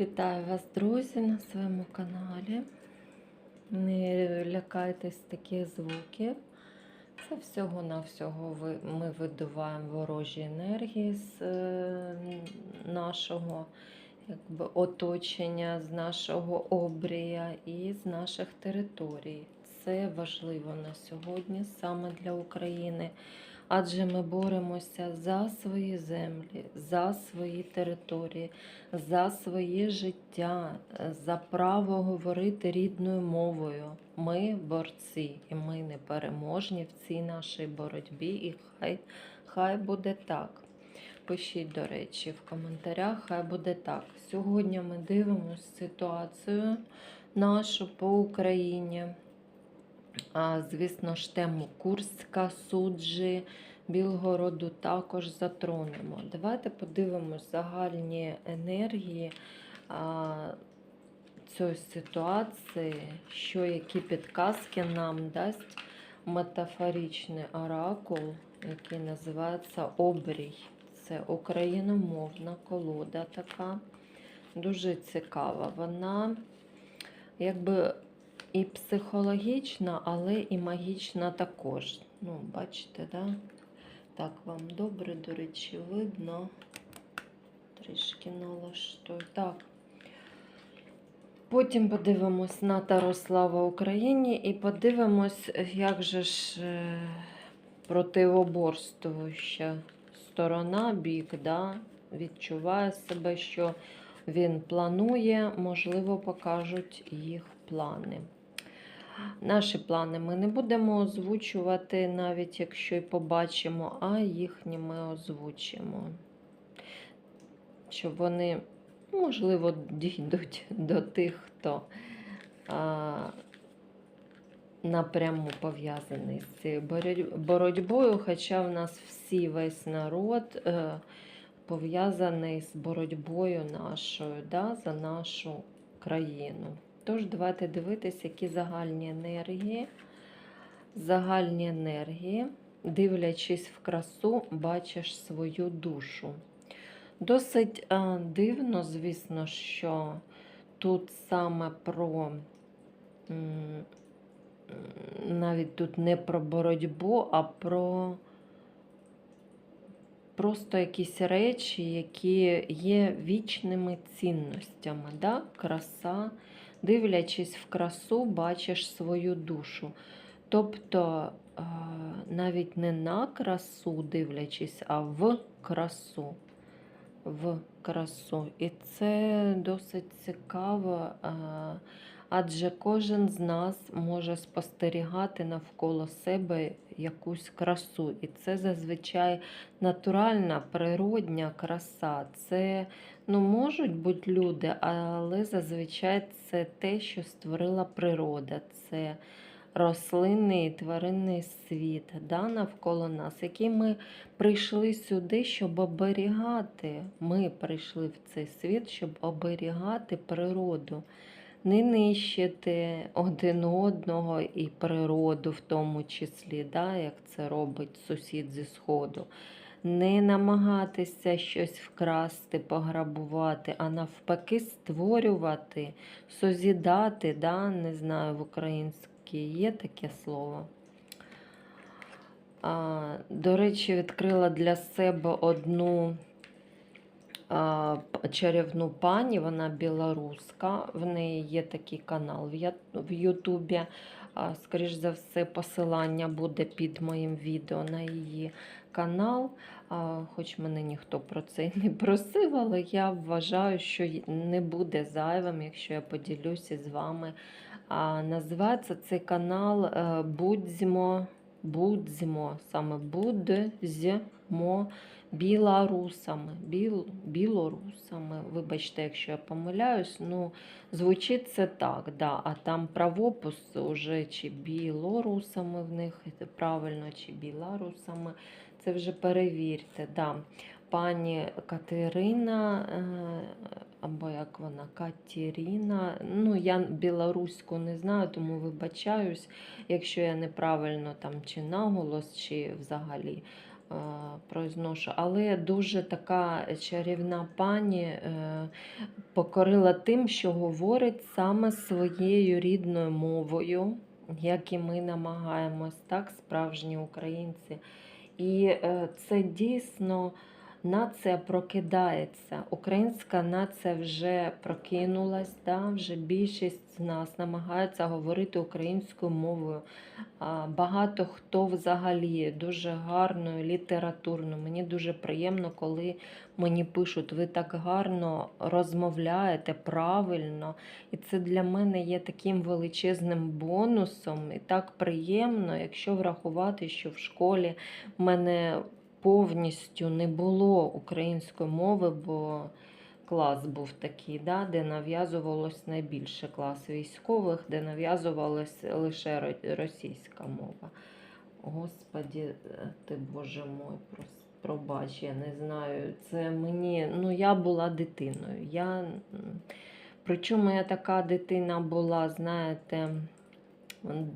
Вітаю вас, друзі, на своєму каналі. Не лякайтесь таких звуків. Це всього-навсього ми видуваємо ворожі енергії з е, нашого якби, оточення, з нашого обрія і з наших територій. Це важливо на сьогодні саме для України. Адже ми боремося за свої землі, за свої території, за своє життя, за право говорити рідною мовою. Ми борці, і ми непереможні в цій нашій боротьбі. І хай, хай буде так. Пишіть, до речі, в коментарях, хай буде так. Сьогодні ми дивимося ситуацію нашу по Україні. Звісно ж, тему Курська, Суджі, Білгороду також затронемо. Давайте подивимось загальні енергії цієї ситуації, що які підказки нам дасть метафоричний оракул, який називається Обрій. Це україномовна колода така. Дуже цікава. Вона якби і психологічна, але і магічна також. Ну, бачите, да? Так, вам добре, до речі, видно. Трішки налаштую. Так. Потім подивимось на Таро Слава Україні і подивимось, як же ж е, противоборствуюча сторона, бік, да, відчуває себе, що він планує, можливо, покажуть їх плани. Наші плани ми не будемо озвучувати, навіть якщо й побачимо, а їхні ми озвучимо. Щоб вони, можливо, дійдуть до тих, хто а, напряму пов'язаний з цією боротьбою, хоча в нас всі весь народ е, пов'язаний з боротьбою нашою да, за нашу країну. Тож, давайте дивитися, які загальні енергії. Загальні енергії, дивлячись в красу, бачиш свою душу. Досить е, дивно, звісно, що тут саме про навіть тут не про боротьбу, а про просто якісь речі, які є вічними цінностями. Да? Краса, дивлячись в красу, бачиш свою душу. Тобто е, навіть не на красу дивлячись, а в красу. В красу. І це досить цікаво, е, адже кожен з нас може спостерігати навколо себе якусь красу. І це зазвичай натуральна, природня краса. Це ну, можуть бути люди, але зазвичай це те, що створила природа. Це рослинний і тваринний світ да, навколо нас, який ми прийшли сюди, щоб оберігати. Ми прийшли в цей світ, щоб оберігати природу, не нищити один одного і природу, в тому числі, да, як це робить сусід зі сходу. Не намагатися щось вкрасти, пограбувати, а навпаки, створювати, созідати, да, не знаю, в українській є таке слово. А, До речі, відкрила для себе одну чарівну пані, вона білоруска. В неї є такий канал в Ютубі. А, Скоріш за все, посилання буде під моїм відео на її канал. Хоч мене ніхто про це не просив, але я вважаю, що не буде зайвим, якщо я поділюся з вами. Називається цей канал е, Будзьмо. Будзьмо, саме будзьмо білорусами. Біл, білорусами. Вибачте, якщо я помиляюсь, ну звучить це так, да. а там правопис уже чи білорусами в них правильно, чи білорусами. Це вже перевірте. Да. Пані Катерина, е, або як вона, Катерина. Ну, я білоруську не знаю, тому вибачаюсь, якщо я неправильно там чи наголос, чи взагалі произношу. Але дуже така чарівна пані е, покорила тим, що говорить саме своєю рідною мовою, як і ми намагаємось, так, справжні українці. І е, це дійсно нація прокидається. Українська нація вже прокинулась, да? вже більшість з нас намагається говорити українською мовою. Багато хто взагалі дуже гарною, літературно. Мені дуже приємно, коли мені пишуть, ви так гарно розмовляєте правильно. І це для мене є таким величезним бонусом. І так приємно, якщо врахувати, що в школі в мене повністю не було української мови, бо клас був такий, да, де нав'язувалось найбільше клас військових, де нав'язувалась лише російська мова. Господі, ти Боже мой, пробач, я не знаю. Це мені, ну я була дитиною. Я, причому я така дитина була, знаєте,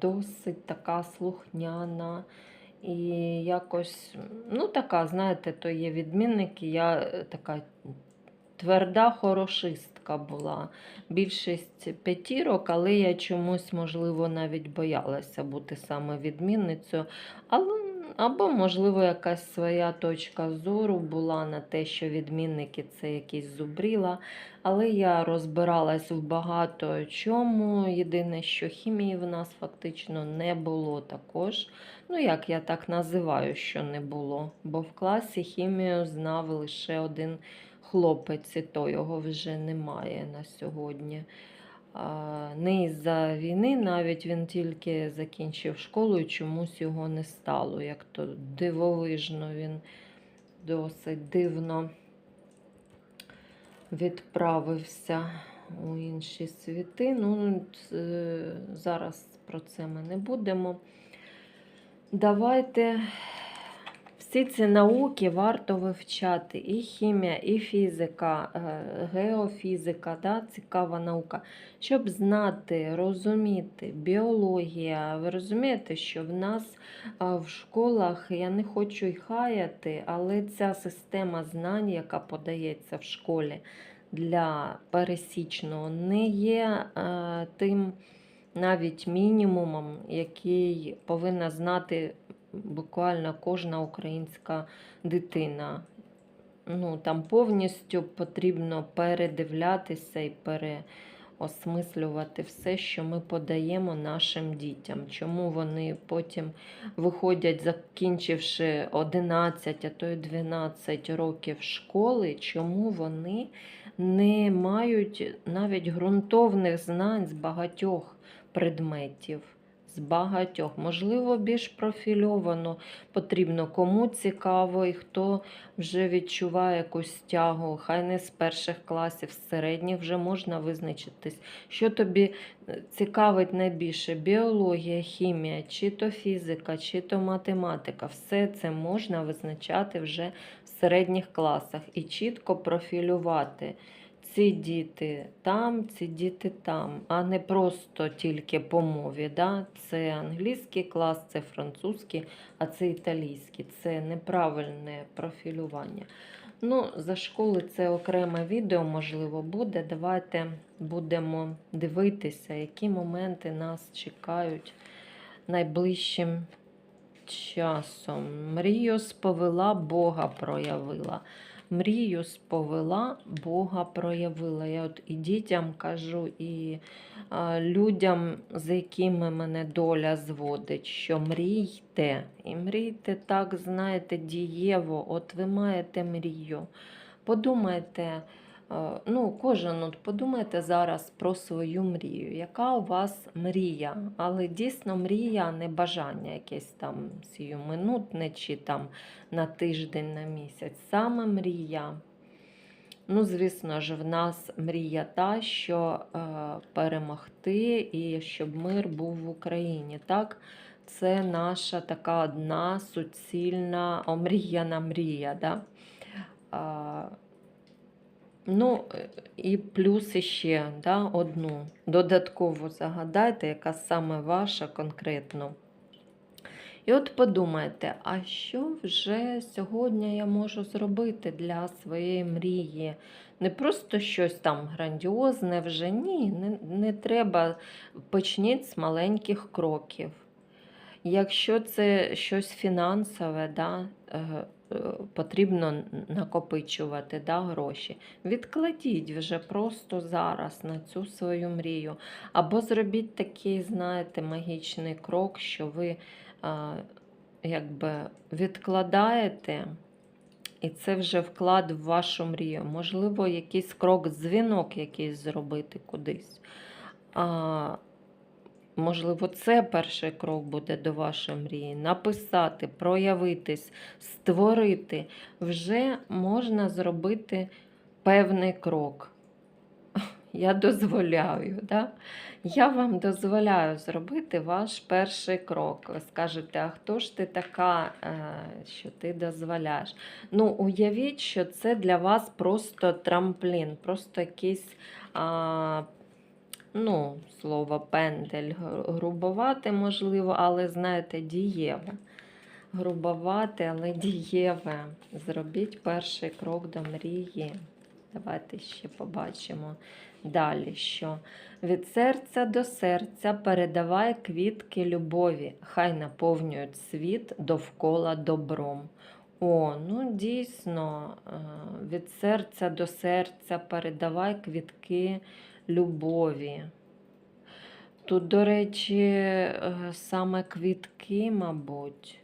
досить така слухняна. І якось, ну така, знаєте, то є відмінники, я е, така тверда хорошистка була. Більшість п'ятірок, але я чомусь, можливо, навіть боялася бути саме відмінницею. Але, або, можливо, якась своя точка зору була на те, що відмінники це якісь зубріла. Але я розбиралась в багато чому. Єдине, що хімії в нас фактично не було також. Ну, як я так називаю, що не було. Бо в класі хімію знав лише один хлопець, і то його вже немає на сьогодні. Не із-за війни, навіть він тільки закінчив школу і чомусь його не стало. Як то дивовижно він досить дивно відправився у інші світи. Ну, зараз про це ми не будемо. Давайте всі ці науки варто вивчати. І хімія, і фізика, е, геофізика, да, цікава наука. Щоб знати, розуміти, біологія. Ви розумієте, що в нас в школах, я не хочу й хаяти, але ця система знань, яка подається в школі для пересічного, не є е, тим навіть мінімумом, який повинна знати буквально кожна українська дитина. Ну, там повністю потрібно передивлятися і переосмислювати все, що ми подаємо нашим дітям. Чому вони потім виходять, закінчивши 11, а то й 12 років школи, чому вони не мають навіть ґрунтовних знань з багатьох предметів. З багатьох, можливо, більш профільовано потрібно, кому цікаво і хто вже відчуває якусь тягу, хай не з перших класів, з середніх вже можна визначитись, що тобі е, цікавить найбільше: біологія, хімія, чи то фізика, чи то математика. Все це можна визначати вже в середніх класах і чітко профілювати. Ці діти там, ці діти там, а не просто тільки по мові. Да? Це англійський клас, це французький, а це італійський. Це неправильне профілювання. Ну, за школи це окреме відео, можливо, буде. Давайте будемо дивитися, які моменти нас чекають найближчим часом. Мрію сповела, Бога проявила. Мрію сповела, Бога проявила. Я от і дітям кажу, і людям, з якими мене доля зводить, що мрійте. І мрійте так, знаєте, дієво. От ви маєте мрію. Подумайте, ну, кожен от подумайте зараз про свою мрію. Яка у вас мрія? Але дійсно мрія, не бажання якесь там сіюминутне чи там на тиждень, на місяць. Саме мрія. Ну, звісно ж, в нас мрія та, що е, перемогти і щоб мир був в Україні. Так, це наша така одна суцільна омріяна мрія. Да? А, ну, і плюс іще да, одну додатково загадайте, яка саме ваша конкретно. І от подумайте, а що вже сьогодні я можу зробити для своєї мрії? Не просто щось там грандіозне вже ні, не, не треба. Почніть з маленьких кроків. Якщо це щось фінансове, да, е, е, потрібно накопичувати да, гроші. Відкладіть вже просто зараз на цю свою мрію. Або зробіть такий, знаєте, магічний крок, що ви якби відкладаєте, і це вже вклад в вашу мрію. Можливо, якийсь крок, дзвінок якийсь зробити кудись. А, Можливо, це перший крок буде до вашої мрії. Написати, проявитись, створити. Вже можна зробити певний крок. Я дозволяю, да? я вам дозволяю зробити ваш перший крок. Ви скажете, а хто ж ти така, е, що ти дозволяєш? Ну, уявіть, що це для вас просто трамплін, просто якийсь. Ну, слово пендель гру- грубовате, можливо, але знаєте, дієве. Грубовате, але дієве. Зробіть перший крок до мрії. Давайте ще побачимо далі, що від серця до серця передавай квітки любові, хай наповнюють світ довкола добром. О, ну дійсно, е, від серця до серця передавай квітки любові. Тут, до речі, е, саме квітки, мабуть,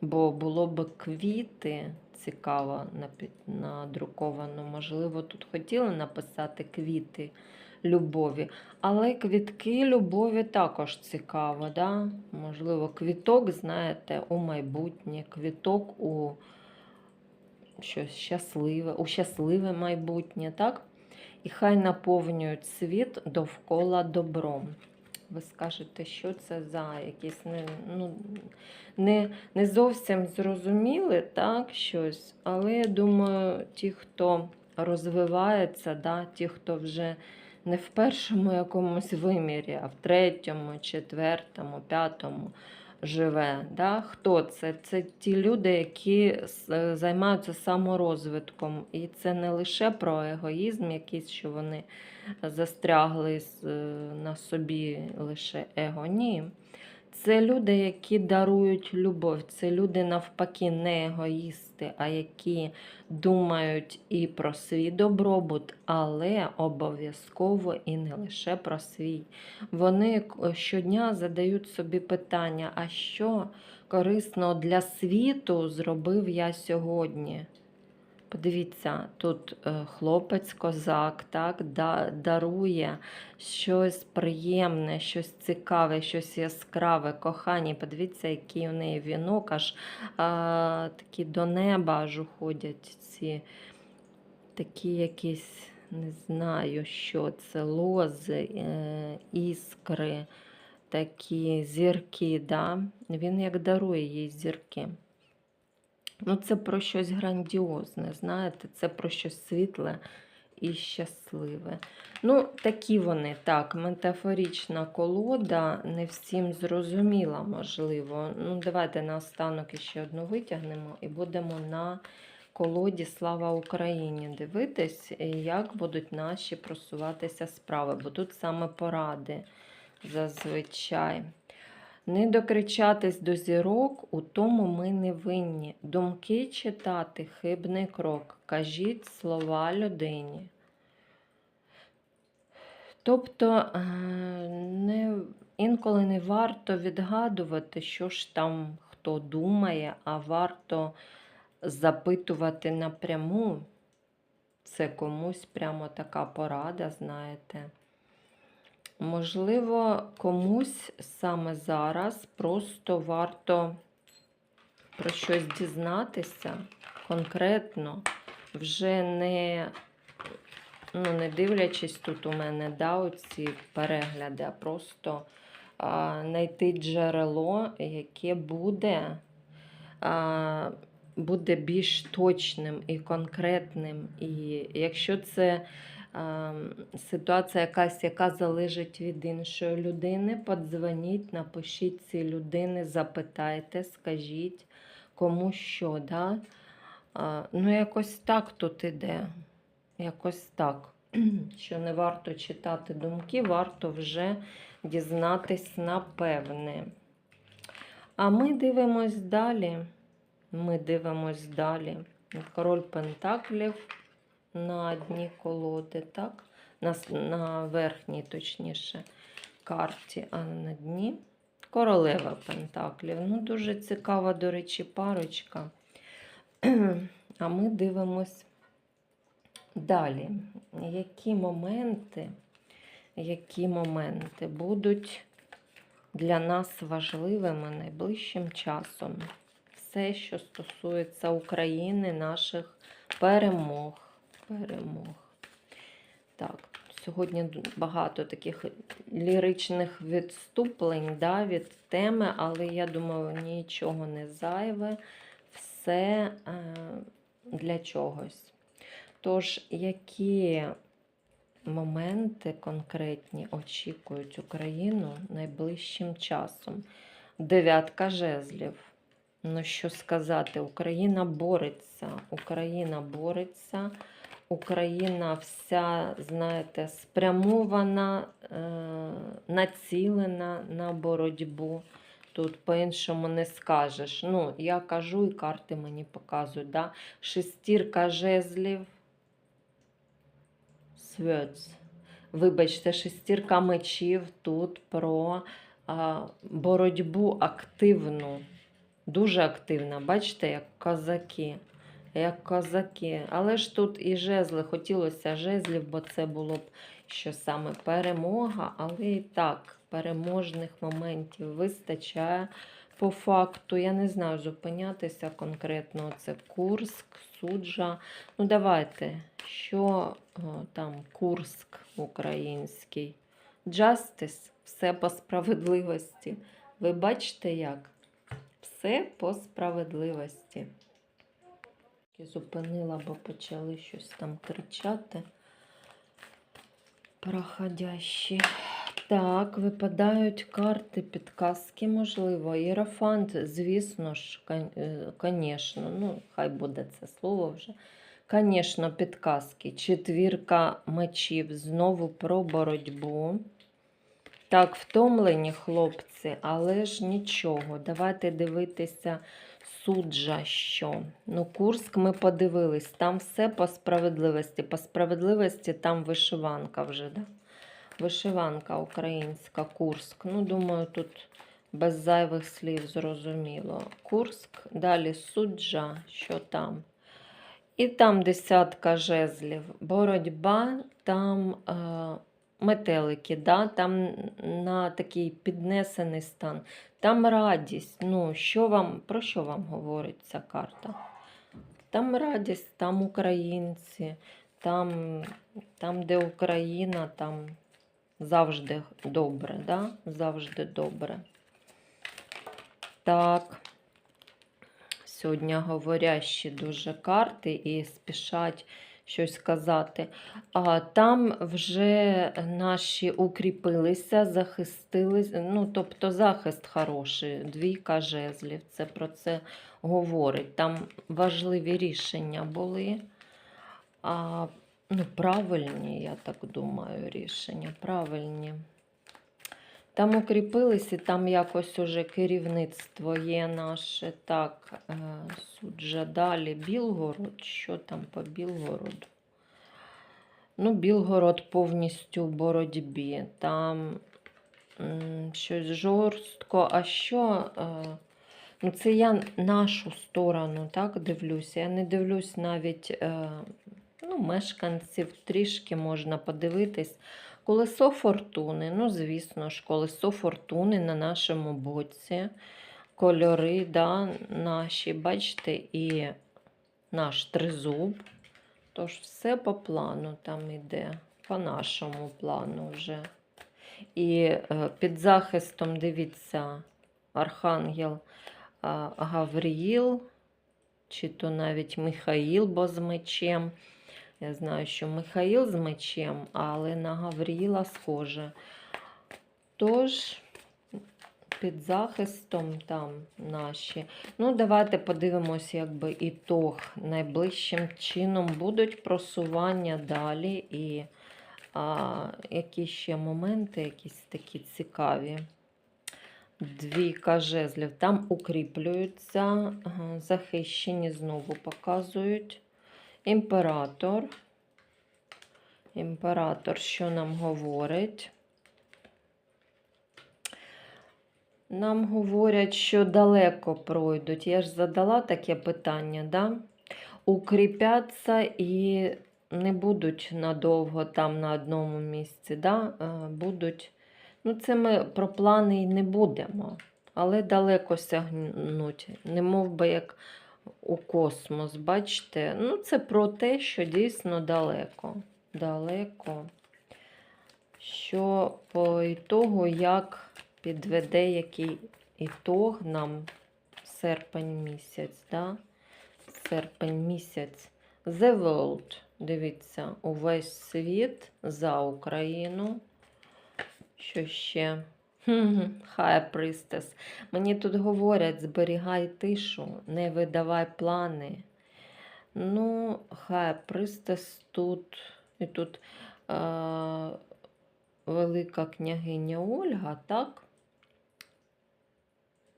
бо було б квіти цікаво надруковано. Можливо, тут хотіли написати квіти любові, але квітки любові також цікаво. Да? Можливо, квіток, знаєте, у майбутнє, квіток у щось щасливе, у щасливе майбутнє, так? І хай наповнюють світ довкола добром. Ви скажете, що це за якісь не, ну, не, не зовсім зрозуміли так, щось, але я думаю, ті, хто розвивається, да, ті, хто вже не в першому якомусь вимірі, а в третьому, четвертому, п'ятому живе. Да? Хто це? Це ті люди, які займаються саморозвитком. І це не лише про егоїзм, якийсь, що вони застрягли на собі лише его. Ні. Це люди, які дарують любов. Це люди навпаки не егоїсти, а які думають і про свій добробут, але обов'язково і не лише про свій. Вони щодня задають собі питання: а що корисно для світу зробив я сьогодні? Подивіться, тут е, хлопець, козак, так, дарує щось приємне, щось цікаве, щось яскраве, кохані. Подивіться, який у неї вінок, аж а, такі до неба аж уходять ці такі якісь, не знаю, що це, лози, е, іскри, такі зірки. Да? Він як дарує їй зірки. Ну, це про щось грандіозне, знаєте, це про щось світле і щасливе. Ну, такі вони, так, метафорична колода, не всім зрозуміла, можливо. Ну, давайте наостанок ще одну витягнемо і будемо на колоді Слава Україні дивитись, як будуть наші просуватися справи, бо тут саме поради зазвичай. Не докричатись до зірок, у тому ми не винні. Думки читати хибний крок. Кажіть слова людині. Тобто е, не, інколи не варто відгадувати, що ж там хто думає, а варто запитувати напряму. Це комусь прямо така порада, знаєте. Можливо, комусь саме зараз просто варто про щось дізнатися конкретно, вже не, ну, не дивлячись тут у мене да, оці перегляди, а просто а, знайти джерело, яке буде, а, буде більш точним і конкретним. І якщо це ситуація якась, яка залежить від іншої людини. Подзвоніть, напишіть цій людини, запитайте, скажіть кому що. Да? Ну, якось так тут іде. Якось так. Що не варто читати думки, варто вже дізнатись напевне. А ми дивимось далі. Ми дивимось далі. Король Пентаклів на дні колоди, так? На, на верхній, точніше, карті, а на дні. Королева Пентаклів. Ну, дуже цікава, до речі, парочка. А ми дивимось далі. Які моменти, які моменти будуть для нас важливими найближчим часом? Все, що стосується України, наших перемог. Перемог. Так, сьогодні багато таких ліричних відступлень да, від теми, але я думаю, нічого не зайве, все е, для чогось. Тож, які моменти конкретні очікують Україну найближчим часом? Дев'ятка жезлів. Ну, що сказати, Україна бореться, Україна бореться, Україна вся, знаєте, спрямована, е, націлена на боротьбу. Тут по-іншому не скажеш. Ну, я кажу, і карти мені показують. Да? Шестірка жезлів. Свьоц. Вибачте, шестірка мечів тут про а, боротьбу активну. Дуже активна. Бачите, як козаки. Як козаки. Але ж тут і жезли, хотілося жезлів, бо це було б що саме перемога, але і так, переможних моментів вистачає. По факту, я не знаю, зупинятися конкретно. Це Курск, суджа. Ну, давайте, що там Курск український? Justice, все по справедливості. Ви бачите як? Все по справедливості. Зупинила, бо почали щось там кричати. Проходящі. Так, випадають карти, підказки, можливо. Єрофант, звісно ж, звісно, ну, хай буде це слово вже. Звісно, підказки. Четвірка мечів знову про боротьбу. Так, втомлені хлопці, але ж нічого. Давайте дивитися суджа, що. Ну, Курск ми подивились, там все по справедливості. По справедливості там вишиванка вже, да? Вишиванка українська, Курск. Ну, думаю, тут без зайвих слів зрозуміло. Курск, далі суджа, що там. І там десятка жезлів. Боротьба, там е, метелики, да? там на такий піднесений стан. Там радість. Ну, що вам, про що вам говорить ця карта? Там радість, там українці, там, там де Україна, там завжди добре, да? завжди добре. Так. Сьогодні говорящі дуже карти і спішать щось сказати. А там вже наші укріпилися, захистилися. Ну, тобто захист хороший, двійка жезлів. Це про це говорить. Там важливі рішення були. А, ну, правильні, я так думаю, рішення. Правильні. Там укріпились і там якось уже керівництво є наше. Так, е, суджа далі. Білгород. Що там по Білгороду? Ну, Білгород повністю в боротьбі. Там щось жорстко. А що? Е, ну, це я нашу сторону так дивлюся. Я не дивлюсь навіть е, ну, мешканців, трішки можна подивитись. Колесо фортуни, ну, звісно ж, колесо фортуни на нашому боці. Кольори, да, наші, бачите, і наш тризуб. Тож все по плану там іде, по нашому плану вже. І е, під захистом, дивіться, Архангел Гавріїл, чи то навіть Михаїл, бо з мечем. Я знаю, що Михаїл з мечем, але на Гавріла схоже. Тож, під захистом там наші. Ну, давайте подивимось, якби ітог. Найближчим чином будуть просування далі і а, які ще моменти, якісь такі цікаві. Двійка жезлів. Там укріплюються, захищені знову показують. Імператор. Імператор, що нам говорить? Нам говорять, що далеко пройдуть. Я ж задала таке питання, да? Укріпляться і не будуть надовго там на одному місці. Да? Будуть. Ну, це ми про плани й не будемо, але далеко сягнуть, не мов би як у космос. Бачите? Ну, це про те, що дійсно далеко. Далеко. Що по ітогу, як підведе який ітог нам серпень місяць, да? серпень місяць. The World. Дивіться, увесь світ за Україну. Що ще? Хай Пристес. Мені тут говорять, зберігай тишу, не видавай плани. Ну, хай Пристес тут. І тут е, велика княгиня Ольга, так?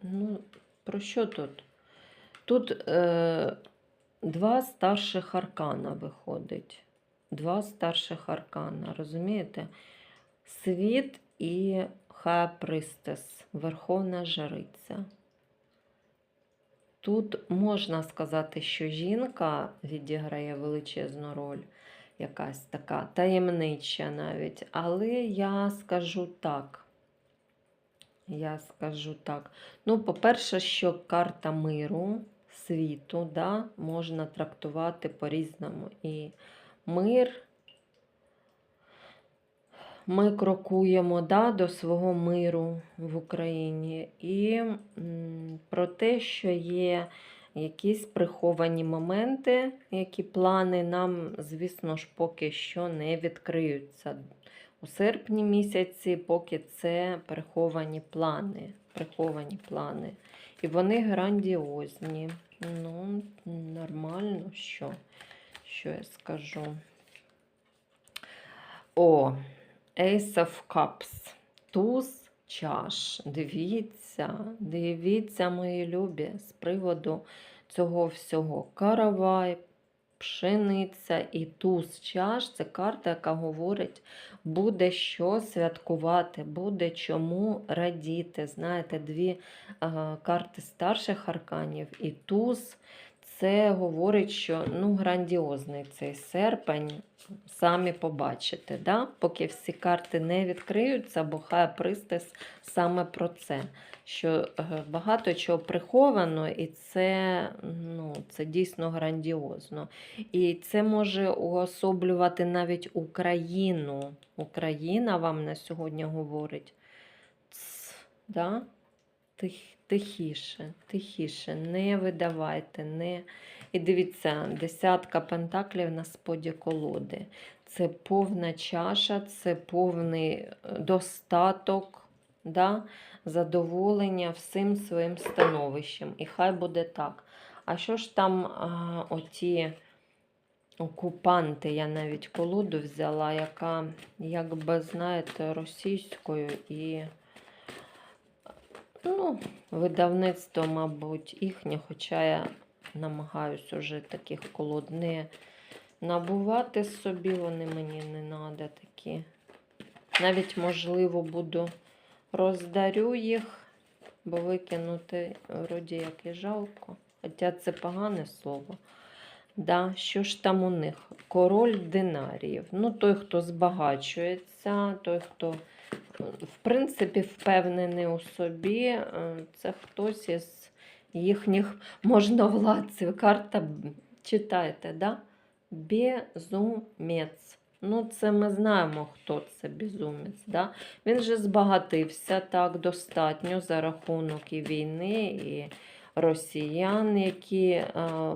Ну, про що тут? Тут е, два старших аркана виходить. Два старших аркана, розумієте? Світ і Хаапристес, Верховна Жриця. Тут можна сказати, що жінка відіграє величезну роль, якась така таємнича навіть. Але я скажу так. Я скажу так. Ну, по-перше, що карта миру, світу, да, можна трактувати по-різному. І мир ми крокуємо да, до свого миру в Україні. І про те, що є якісь приховані моменти, які плани нам, звісно ж, поки що не відкриються. У серпні місяці, поки це приховані плани. Приховані плани. І вони грандіозні. Ну, нормально, що, що я скажу. О, Ace of Cups. Туз чаш. Дивіться, дивіться, мої любі, з приводу цього всього. Каравай, пшениця і туз чаш це карта, яка говорить, буде що святкувати, буде чому радіти. Знаєте, дві а, карти старших арканів і туз. Це говорить, що ну, грандіозний цей серпень. Самі побачите, да? поки всі карти не відкриються, бо хай пристес саме про це. Що е, багато чого приховано, і це, ну, це дійсно грандіозно. І це може уособлювати навіть Україну. Україна вам на сьогодні говорить. Ц, да? Тих, тихіше, тихіше, не видавайте, не. І дивіться, десятка пентаклів на споді колоди. Це повна чаша, це повний е, достаток, да? задоволення всім своїм становищем. І хай буде так. А що ж там а, оті окупанти? Я навіть колоду взяла, яка, якби, знаєте, російською і. Ну, видавництво, мабуть, їхнє, хоча я намагаюсь уже таких колод не набувати собі, вони мені не треба такі. Навіть, можливо, буду роздарю їх, бо викинути вроді як і жалко. Хоча це погане слово. Да, Що ж там у них? Король динаріїв. Ну, той, хто збагачується, той, хто в принципі, впевнений у собі. е, Це хтось із їхніх можновладців. Карта читайте, да? Безумець. Ну, це ми знаємо, хто це безумець. Да? Він же збагатився так достатньо за рахунок і війни, і росіян, які е,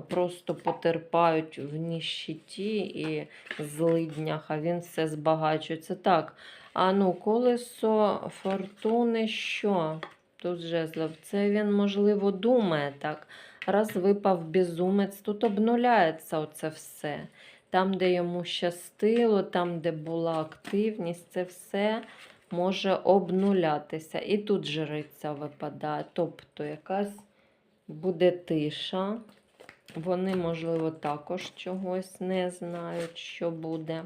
просто потерпають в ніщиті і злиднях, а він все збагачується. Так, а ну, колесо фортуни що? Тут жезлов. Це він, можливо, думає так. Раз випав безумець, тут обнуляється оце все. Там, де йому щастило, там, де була активність, це все може обнулятися. І тут жриця випадає. Тобто якась буде тиша. Вони, можливо, також чогось не знають, що буде.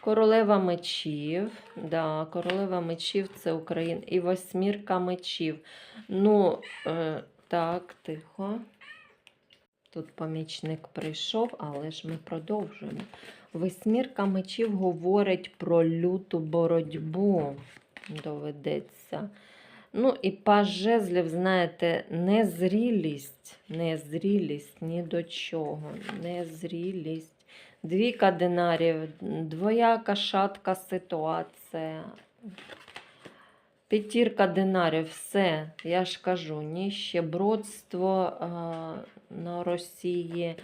Королева мечів. Да, королева мечів це Україна. І восьмірка мечів. Ну, е, так, тихо. Тут помічник прийшов, але ж ми продовжуємо. Восьмірка мечів говорить про люту боротьбу. Доведеться. Ну, і паж знаєте, незрілість, незрілість ні до чого, незрілість. Двійка динарів, двояка шатка ситуація. П'ятірка динарів, все, я ж кажу, ніщебродство а, на Росії,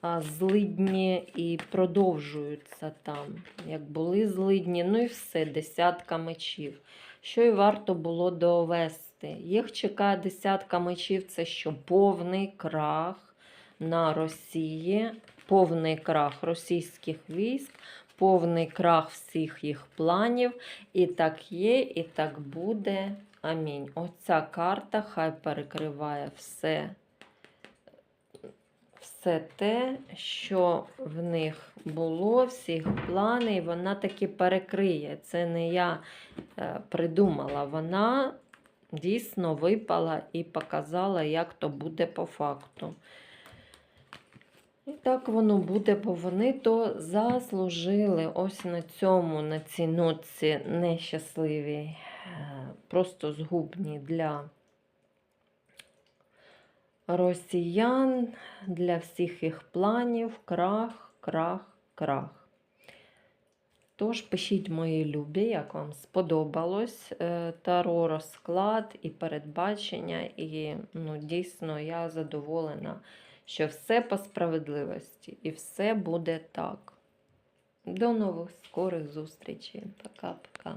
а, злидні і продовжуються там. Як були злидні, ну і все, десятка мечів. Що й варто було довести. Їх чекає десятка мечів, це що повний крах на Росії, повний крах російських військ, повний крах всіх їх планів. І так є, і так буде. Амінь. Оця карта хай перекриває все, все те, що в них було, всі плани, і вона таки перекриє. Це не я придумала. Вона дійсно випала і показала, як то буде по факту. І так воно буде, бо вони то заслужили ось на цьому, на цій нотці нещасливій, е, просто згубній для росіян, для всіх їх планів, крах, крах, крах. Тож пишіть мої любі, як вам сподобалось е, таро розклад і передбачення, і ну, дійсно я задоволена що все по справедливості і все буде так. До нових скорих зустрічей. Пока-пока.